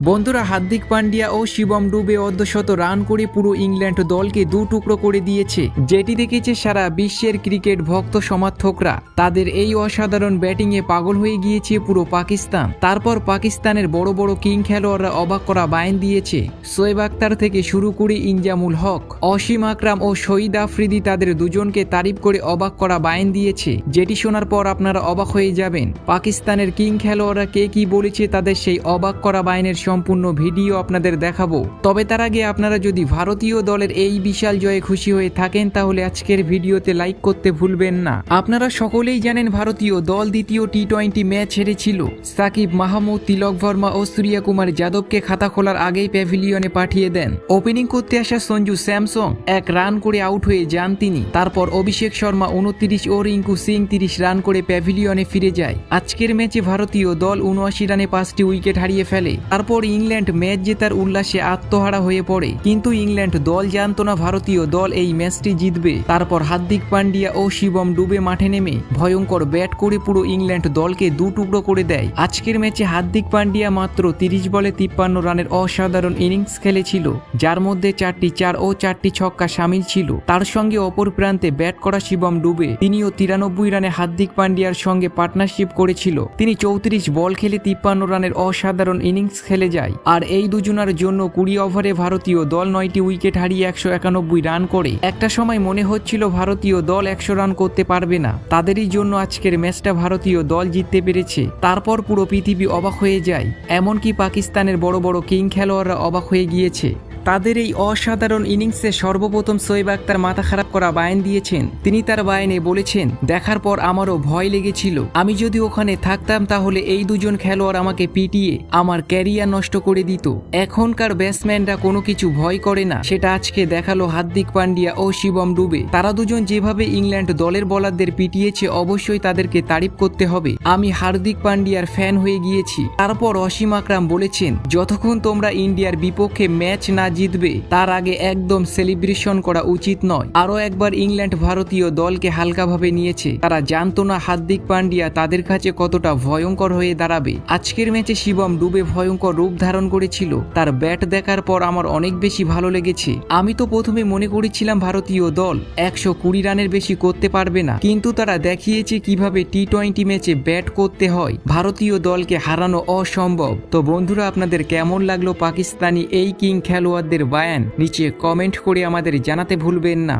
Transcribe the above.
বন্ধুরা হার্দিক পান্ডিয়া ও শিবম ডুবে অর্ধশত রান করে পুরো ইংল্যান্ড দলকে দু টুকরো করে দিয়েছে, যেটি দেখেছে সারা বিশ্বের ক্রিকেট ভক্ত সমর্থকরা। তাদের এই অসাধারণ ব্যাটিংয়ে পাগল হয়ে গিয়েছে পুরো পাকিস্তান। তারপর পাকিস্তানের বড় বড় কিং খেলোয়াড়রা অবাক করা বায়ন দিয়েছে। সোয়েব আক্তার থেকে শুরু করে ইনজামুল হক, অসীম আকরাম ও শহীদ আফ্রিদি তাদের দুজনকে তারিফ করে অবাক করা বায়ন দিয়েছে, যেটি শোনার পর আপনারা অবাক হয়ে যাবেন। পাকিস্তানের কিং খেলোয়াড়রা কে কি বলেছে তাদের সেই অবাক করা বায়নের সম্পূর্ণ ভিডিও আপনাদের দেখাবো। তবে তার আগে আপনারা যদি ভারতীয় দলের এই বিশাল জয়ে খুশি হয়ে থাকেন, তাহলে আজকের ভিডিওতে লাইক করতে ভুলবেন না। আপনারা সকলেই জানেন ভারতীয় দল দ্বিতীয় টি টোয়েন্টি ম্যাচ হেরেছিল। সাকিব মাহমুদ, তিলক বর্মা ও সূর্যা কুমার যাদবকে খাতা খোলার আগেই প্যাভিলিয়নে পাঠিয়ে দেন। ওপেনিং করতে আসা সঞ্জু স্যামসং এক রান করে আউট হয়ে যান তিনি। তারপর অভিষেক শর্মা উনত্রিশ ও রিঙ্কু সিং তিরিশ রান করে প্যাভিলিয়নে ফিরে যায়। আজকের ম্যাচে ভারতীয় দল উনআশি রানে পাঁচটি উইকেট হারিয়ে ফেলে। তারপর ইংল্যান্ড ম্যাচ জেতার উল্লাসে আত্মহারা হয়ে পড়ে। কিন্তু ইংল্যান্ড দল জানতো না ভারতীয় দল এই ম্যাচটি জিতবে। তারপর হার্দিক পান্ডিয়া ও শিবম ডুবে মাঠে নেমে ভয়ঙ্কর ব্যাট করে পুরো ইংল্যান্ড দলকে দু টুকরো করে দেয়। আজকের ম্যাচে হার্দিক পান্ডিয়া মাত্র তিরিশ বলে তিপ্পান্ন রানের অসাধারণ ইনিংস খেলেছিল, যার মধ্যে চারটি চার ও চারটি ছক্কা সামিল ছিল। তার সঙ্গে অপর প্রান্তে ব্যাট করা শিবম ডুবে তিনিও তিরানব্বই রানে হার্দিক পান্ডিয়ার সঙ্গে পার্টনারশিপ করেছিল। তিনি চৌত্রিশ বল খেলে তিপ্পান্ন রানের অসাধারণ ইনিংস খেলে যায়। আর এই দুজনার জন্য কুড়ি ওভারে ভারতীয় দল নয়টি উইকেট হারিয়ে একশো একানব্বই রান করে। একটা সময় মনে হচ্ছিল ভারতীয় দল একশো রান করতে পারবে না। তাদেরই জন্য আজকের ম্যাচটা ভারতীয় দল জিততে পেরেছে। তারপর পুরো পৃথিবী অবাক হয়ে যায়। এমনকি পাকিস্তানের বড় বড় কিং খেলোয়াড়রা অবাক হয়ে গিয়েছে। তাদের এই অসাধারণ ইনিংসে সর্বপ্রথম সোয়েব আক্তার মাথা খারাপ করা বায়ান দিয়েছেন। তিনি তার বায়নে বলেছেন, দেখার পর আমারও ভয় লেগেছিল। আমি যদি ওখানে থাকতাম তাহলে এই দুজন খেলোয়াড় আমাকে পিটিয়ে আমার ক্যারিয়ার নষ্ট করে দিত। এখনকার ব্যাটসম্যানরা কোনো কিছু ভয় করে না। সেটা আজকে দেখাল হার্দিক পান্ডিয়া ও শিবম ডুবে। তারা দুজন যেভাবে ইংল্যান্ড দলের বলারদের পিটিয়েছে, অবশ্যই তাদেরকে তারিফ করতে হবে। আমি হার্দিক পান্ডিয়ার ফ্যান হয়ে গিয়েছি। তারপর অসীম আকরাম বলেছেন, যতক্ষণ তোমরা ইন্ডিয়ার বিপক্ষে ম্যাচ না জিতবে। তার আগে একদম সেলিব্রেশন করা উচিত নয়। আরও একবার ইংল্যান্ড ভারতীয় দলকে হালকাভাবে নিয়েছে। তারা জানতো না হার্দিক পান্ডিয়া তাদের কাছে কতটা ভয়ঙ্কর হয়ে দাঁড়াবে। আজকের ম্যাচে শিবম ডুবে ভয়ঙ্কর রূপ ধারণ করেছিল। তার ব্যাট দেখার পর আমার অনেক বেশি ভালো লেগেছে। আমি তো প্রথমে মনে করেছিলাম ভারতীয় দল একশো কুড়ি রানের বেশি করতে পারবে না। কিন্তু তারা দেখিয়েছে কীভাবে টি টোয়েন্টি ম্যাচে ব্যাট করতে হয়। ভারতীয় দলকে হারানো অসম্ভব। তো বন্ধুরা, আপনাদের কেমন লাগল পাকিস্তানি এই কিং খেলোয়াড়দের বায়ান নিচে কমেন্ট করে আমাদের জানাতে ভুলবেন না।